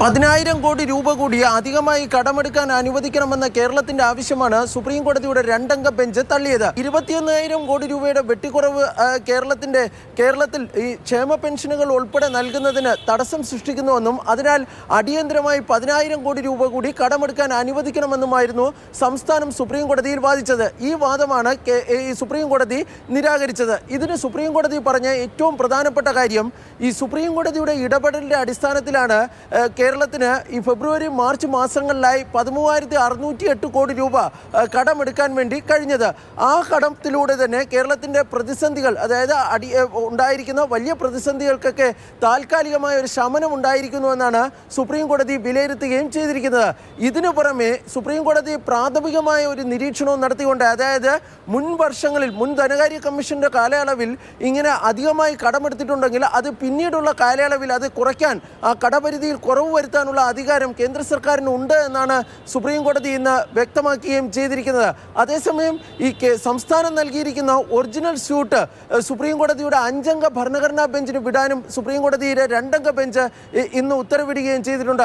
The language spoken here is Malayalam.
പതിനായിരം കോടി രൂപ കൂടി അധികമായി കടമെടുക്കാൻ അനുവദിക്കണമെന്ന കേരളത്തിന്റെ ആവശ്യമാണ് സുപ്രീം കോടതിയുടെ രണ്ടംഗ ബെഞ്ച് തള്ളിയത്. ഇരുപത്തിയൊന്നായിരം കോടി രൂപയുടെ വെട്ടിക്കുറവ് കേരളത്തിന്റെ കേരളത്തിൽ ഈ ക്ഷേമ പെൻഷനുകൾ ഉൾപ്പെടെ നൽകുന്നതിന് തടസ്സം സൃഷ്ടിക്കുന്നുവെന്നും അതിനാൽ അടിയന്തരമായി പതിനായിരം കോടി രൂപ കൂടി കടമെടുക്കാൻ അനുവദിക്കണമെന്നുമായിരുന്നു സംസ്ഥാനം സുപ്രീം കോടതിയിൽ വാദിച്ചത്. ഈ വാദമാണ് ഈ സുപ്രീം കോടതി നിരാകരിച്ചത്. ഇതിന് സുപ്രീം കോടതി പറഞ്ഞ ഏറ്റവും പ്രധാനപ്പെട്ട കാര്യം ഈ സുപ്രീം കോടതിയുടെ ഇടപെടലിന്റെ അടിസ്ഥാനത്തിലാണ് കേരളത്തിന് ഈ ഫെബ്രുവരി മാർച്ച് മാസങ്ങളിലായി പതിമൂവായിരത്തി അറുന്നൂറ്റി എട്ട് കോടി രൂപ കടമെടുക്കാൻ വേണ്ടി കഴിഞ്ഞത്. ആ കടത്തിലൂടെ തന്നെ കേരളത്തിന്റെ പ്രതിസന്ധികൾ അതായത് അടി ഉണ്ടായിരിക്കുന്ന വലിയ പ്രതിസന്ധികൾക്കൊക്കെ താൽക്കാലികമായ ഒരു ശമനം ഉണ്ടായിരിക്കുന്നു എന്നാണ് സുപ്രീം കോടതി വിലയിരുത്തുകയും ചെയ്തിരിക്കുന്നത്. ഇതിനു പുറമെ സുപ്രീം കോടതി പ്രാഥമികമായ ഒരു നിരീക്ഷണവും നടത്തിക്കൊണ്ട് അതായത് മുൻ വർഷങ്ങളിൽ മുൻ ധനകാര്യ കമ്മീഷന്റെ കാലയളവിൽ ഇങ്ങനെ അധികമായി കടമെടുത്തിട്ടുണ്ടെങ്കിൽ അത് പിന്നീടുള്ള കാലയളവിൽ അത് കുറയ്ക്കാൻ ആ കടപരിധിയിൽ കുറവ് വരുത്താനുള്ള അധികാരം കേന്ദ്ര സർക്കാരിന് ഉണ്ട് എന്നാണ് സുപ്രീം കോടതി ഇന്ന് വ്യക്തമാക്കുകയും ചെയ്തിരിക്കുന്നത്. അതേസമയം ഈ സംസ്ഥാനം നൽകിയിരിക്കുന്ന ഒറിജിനൽ സ്യൂട്ട് സുപ്രീം കോടതിയുടെ അഞ്ചംഗ ഭരണഘടനാ ബെഞ്ചിന് വിടാനും സുപ്രീം കോടതിയുടെ രണ്ടംഗ ബെഞ്ച് ഇന്ന് ഉത്തരവിടുകയും ചെയ്തിട്ടുണ്ട്.